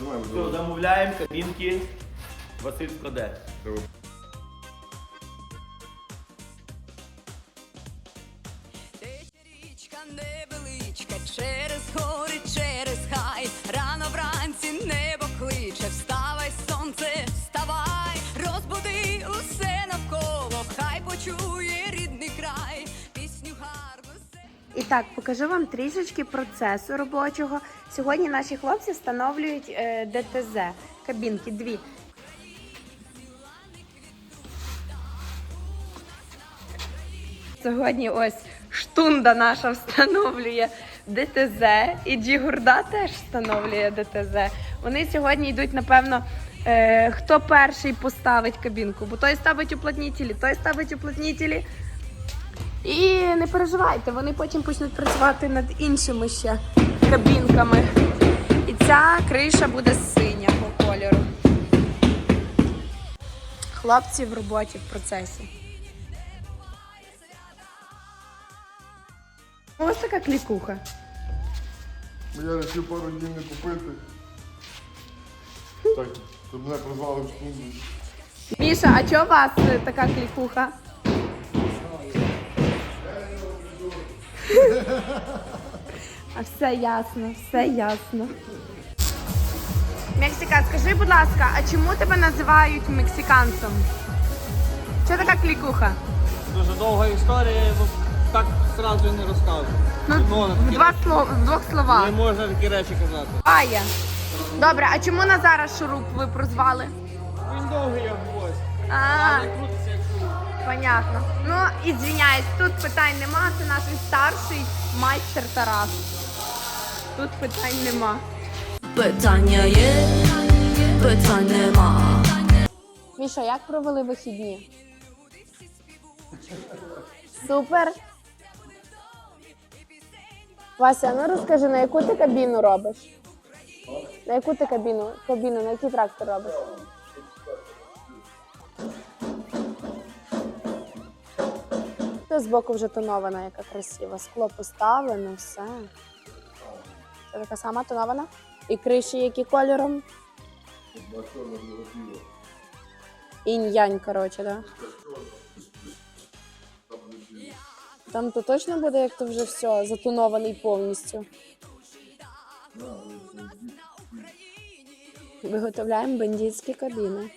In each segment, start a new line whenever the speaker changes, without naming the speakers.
Давай,
Все,
давай.
замовляємо кабінки Василь складе.
Тече річка невеличка, через гори, через хай. Рано вранці небо кличе, вставай, сонце, вставай, розбуди усе навколо, хай почує рідний край, пісню гарну.
І так, покажу вам трішечки процесу робочого. Сьогодні наші хлопці встановлюють е, ДТЗ, кабінки дві. Сьогодні ось штунда наша встановлює ДТЗ, і Джігурда теж встановлює ДТЗ. Вони сьогодні йдуть, напевно, е, хто перший поставить кабінку, бо той ставить уплотнітелі, той ставить уплотнітелі. І не переживайте, вони потім почнуть працювати над іншими ще кабінками. І ця криша буде синього кольору. Хлопці в роботі в процесі. Ось така клікуха.
Я вирішив пару днів не купити. Так, щоб мене прозвали в штунду.
Міша, а чого у вас е, така клікуха? А все ясно, все ясно. Мексика, скажи, будь ласка, а чому тебе називають мексиканцем? Що така клікуха?
Дуже довга історія, бо так одразу і не розкажу.
Ну, в,
такі
два
речі-
слов, в двох словах.
Не можна такі речі казати.
А я. Добре, а чому Назара Шуруп ви прозвали?
Він довгий як гвоздь.
А,
Не крутиться як шуруп.
понятно. Ну, ізвиняюсь, тут питань нема. Це наш старший майстер Тарас. Тут питань нема.
Питання є, питань нема.
Міша, як провели вихідні? Супер. Вася, ну розкажи, на яку ти кабіну робиш? На яку ти кабіну? Кабіну, на який трактор робиш? Це збоку вже тонована, яка красива. Скло поставлено, все. Така сама тонована? І криші які кольором? Інь-янь, коротше, да? Там то точно буде, як то вже все, затонований повністю. Виготовляємо бандитські кабіни.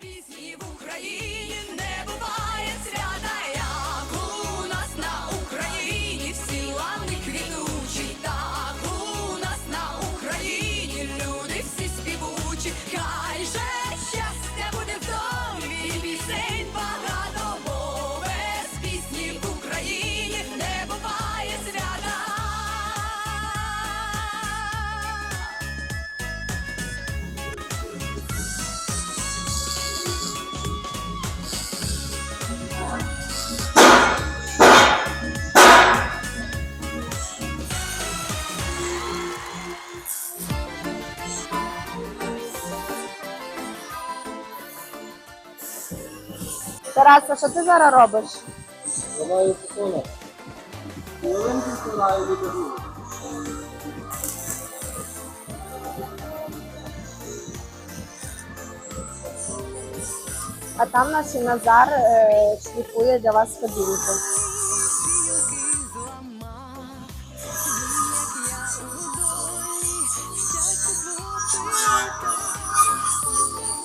Пісні в Україні
Тарас, а що ти зараз робиш?
Давай покола. Половинку складаю від
А там наш Назар е, шліфує для вас кабінку.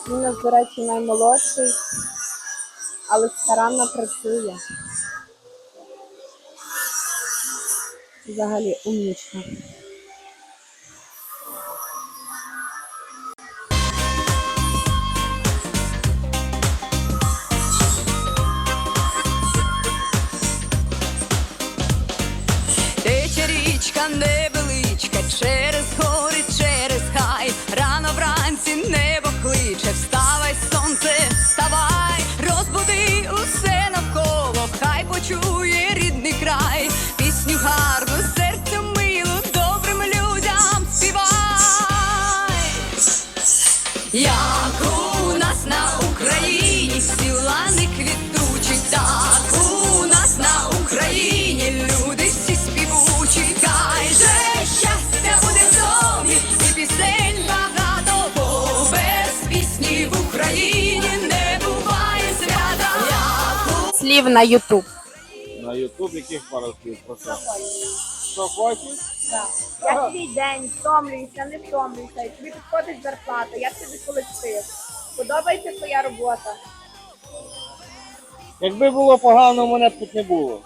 Він у нас, до речі, наймолодший, але старанно працює. Взагалі умнічка.
Тече річка невеличка, як у нас на Україні сіла не квітучі, так у нас на Україні люди всі співучі, хай же щастя буде в домі, і пісень багато, бо без пісні в Україні не буває свята. Як...
Слів на Ютуб.
На Ютуб яких пара слів про це? Що хочеш?
Як твій день, втомлюєшся, не втомлюєшся, і тобі підходить зарплата, як тобі колектив? Подобається твоя робота?
Якби було погано, мене б тут не було.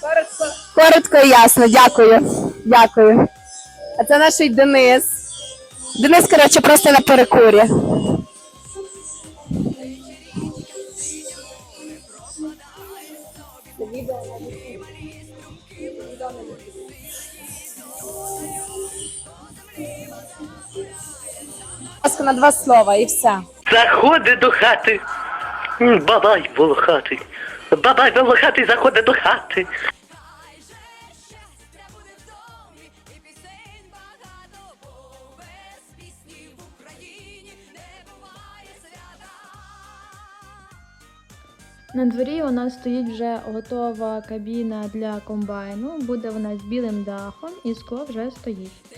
Коротко. Коротко і ясно, дякую. Дякую. А це наш Денис. Денис, коротше, просто на перекурі. Ласка, на два слова і все.
Заходить до хати. Бабай волохатий. Бабай волохатий заходить до хати.
На дворі у нас стоїть вже готова кабіна для комбайну. Буде вона з білим дахом і скло вже стоїть.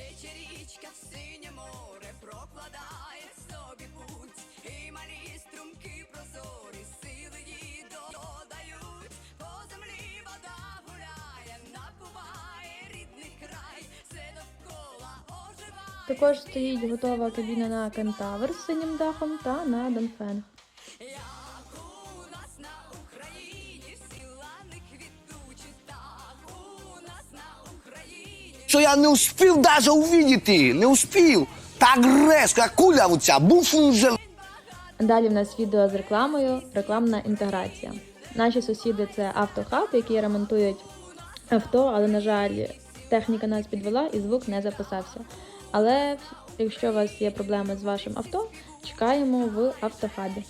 Також стоїть готова кабіна на кентавр з синім дахом та на Донфен.
Як у нас на Україні всі лани квітучі, так у нас на Україні.
що я не успів даже увидіти, не успів. Так резко, як куля оця, буфун
Далі в нас відео з рекламою, рекламна інтеграція. Наші сусіди це автохаб, які ремонтують авто, але, на жаль, техніка нас підвела і звук не записався. Але якщо у вас є проблеми з вашим авто, чекаємо в автохабі.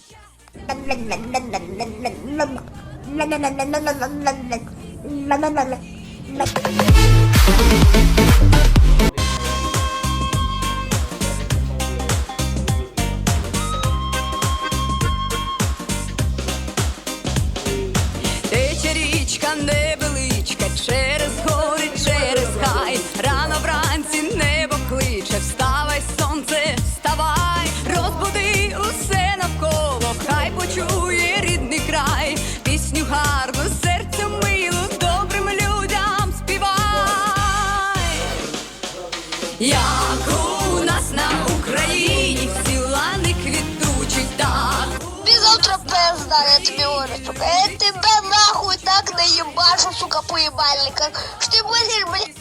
Пизда, я тебе говорю, сука. Я тебя нахуй так наебашу, сука, поебальника. Что ты будешь